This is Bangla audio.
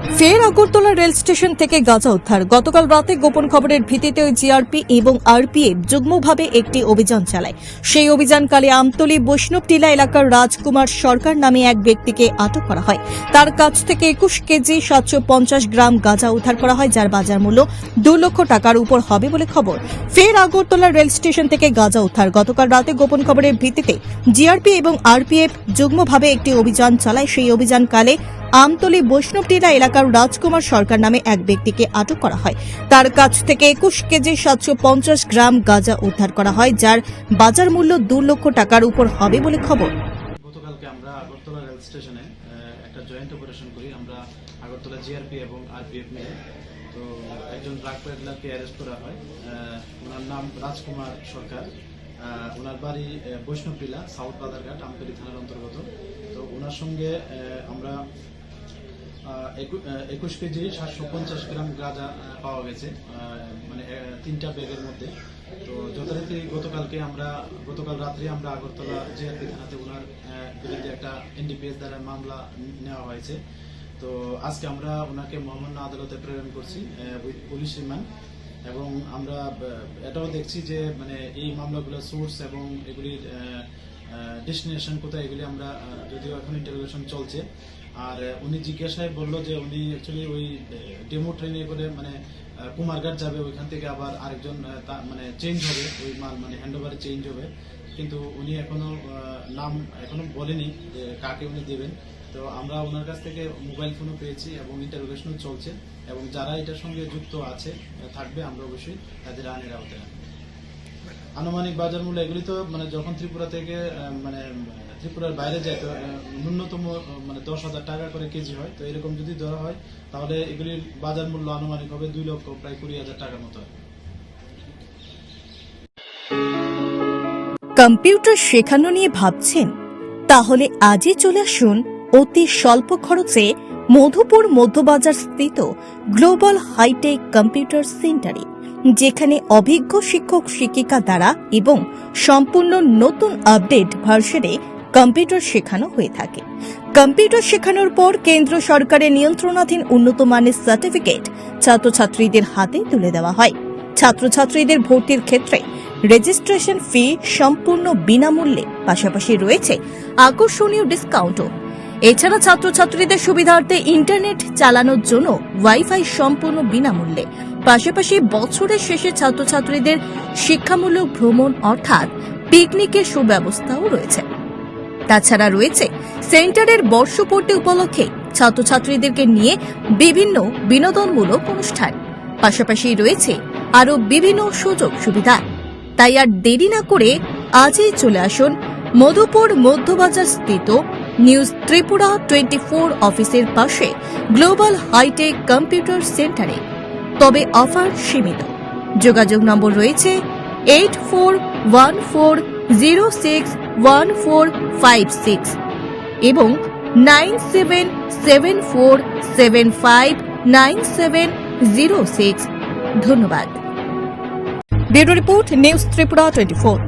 ফের আগরতলা রেল স্টেশন থেকে গাঁজা উদ্ধার। গতকাল রাতে গোপন খবরের ভিত্তিতে জিআরপি এবং আরপিএফ যুগ্মভাবে একটি অভিযান চালায়। সেই অভিযানকালে আমতলি বৈষ্ণব টিলা এলাকার রাজকুমার সরকার নামে এক ব্যক্তিকে আটক করা হয়। তার কাছ থেকে একুশ কেজি সাতশো পঞ্চাশ গ্রাম গাঁজা উদ্ধার করা হয়, যার বাজার মূল্য দু লক্ষ টাকার উপর হবে বলে খবর। ফের আগরতলা রেল স্টেশন থেকে গাঁজা উদ্ধার। গতকাল রাতে গোপন খবরের ভিত্তিতে জিআরপি এবং আরপিএফ যুগ্মভাবে একটি অভিযান চালায়। সেই অভিযানকালে আমতলী বৈষ্ণবটিলা এলাকার রাজকুমার সরকার নামে এক ব্যক্তিকে আটক করা হয়। তার কাছ থেকে একুশ কেজি সাতশো পঞ্চাশ গ্রাম গাঁজা উদ্ধার করা হয় যার বাজার মূল্য দু লক্ষ টাকার উপর হবে বলে খবর। গতকালকে আমরা আগরতলা রেল স্টেশনে একটা জয়েন্ট অপারেশন করি। আমরা আগরতলা জিআরপি এবং আরপিএফ মিলে। তো একজন ড্রাগ অ্যারেস্ট করা হয়। ওনার নাম রাজকুমার সরকার। ওনার বাড়ি আহ, বৈষ্ণবটিলা সাউথ বাজারঘাট আমতলী থানার অন্তর্গত। তো ওনার সঙ্গে আমরা একুশ কেজি সাতশো পঞ্চাশ গ্রাম গাঁজা পাওয়া গেছে মানে তিনটা ব্যাগের মধ্যে। তো যথারীতি গতকালকে আমরা, গতকাল রাত্রে আমরা আগরতলা জিআরপি থানাতে ওনার বিরুদ্ধে একটা এনডিপিএস দ্বারা মামলা নেওয়া হয়েছে। তো আজকে আমরা ওনাকে মহামান্য আদালতে প্রেরণ করছি উইথ পুলিশ রিমান্ড। এবং আমরা এটাও দেখছি যে মানে এই মামলাগুলোর সোর্স এবং এগুলির ডেস্টিনেশন কোথায় এগুলি আমরা যদিও এখন ইন্টারভিউশন চলছে। আর উনি জিজ্ঞাসায় বলল যে উনি অ্যাকচুয়ালি ওই ডেমো ট্রেনে করে মানে কুমারঘাট যাবে, ওইখান থেকে আবার আরেকজন মানে চেঞ্জ হবে, ওই মাল মানে হ্যান্ড ওভারে চেঞ্জ হবে। কিন্তু উনি এখনও নাম এখনও বলেনি যে কাকে উনি দেবেন। তো আমরা ওনার কাছ থেকে মোবাইল ফোনও পেয়েছি এবং ইন্টারভিউশনও চলছে। এবং যারা এটার সঙ্গে যুক্ত আছে থাকবে, আমরা অবশ্যই তাদের আইনের আওতায় আনব। আনুমানিক বাজার মূল্য এগুলি তো মানে যখন ত্রিপুরা থেকে মানে ত্রিপুরার বাইরে যায়, তো ন্যূনতম মানে দশ হাজার টাকা করে কেজি হয়। তো এরকম যদি ধরা হয়, তাহলে এগুলির বাজার মূল্য আনুমানিক হবে দুই লক্ষ, প্রায় কুড়ি হাজার টাকার মতো। কম্পিউটার শেখানো নিয়ে ভাবছেন? তাহলে আজই চলে আসুন অতি স্বল্প খরচে মধুপুর মধ্যবাজার স্থিত গ্লোবাল হাইটেক কম্পিউটার সেন্টারে। যেখানে অভিজ্ঞ শিক্ষক, শিক্ষিকা দ্বারা এবং সম্পূর্ণ নতুন আপডেট ভার্সনে কম্পিউটার শেখানো হয়ে থাকে। কম্পিউটার শেখানোর পর কেন্দ্র সরকারের নিয়ন্ত্রণাধীন উন্নত মানের সার্টিফিকেট ছাত্রছাত্রীদের হাতে তুলে দেওয়া হয়। ছাত্রছাত্রীদের ভর্তির ক্ষেত্রে রেজিস্ট্রেশন ফি সম্পূর্ণ বিনামূল্যে, পাশাপাশি রয়েছে আকর্ষণীয় ডিসকাউন্টও এছাড়া ছাত্রছাত্রীদের সুবিধার্থে ইন্টারনেট চালানোর জন্য ওয়াইফাই সম্পূর্ণ বিনামূল্যে পাশাপাশি বছরের শেষে ছাত্রছাত্রীদের শিক্ষামূলক ভ্রমণ অর্থাৎ পিকনিকের সুব্যবস্থাও রয়েছে। তাছাড়া রয়েছে সেন্টারের বর্ষপূর্তি উপলক্ষে ছাত্রছাত্রীদেরকে নিয়ে বিভিন্ন বিনোদনমূলক অনুষ্ঠান। পাশাপাশি রয়েছে আরও বিভিন্ন সুযোগ সুবিধা। তাই আর দেরি না করে আজই চলে আসুন মধুপুর মধ্যবাজার স্থিত নিউজ ত্রিপুরা টোয়েন্টি ফোর অফিসের পাশে গ্লোবাল হাইটেক কম্পিউটার সেন্টারে। তবে অফার সীমিত। যোগাযোগ নম্বর রয়েছে eight four one four zero six one four five six এবং nine seven seven four seven five nine seven zero six ধন্যবাদ। Report news Tripura twenty four.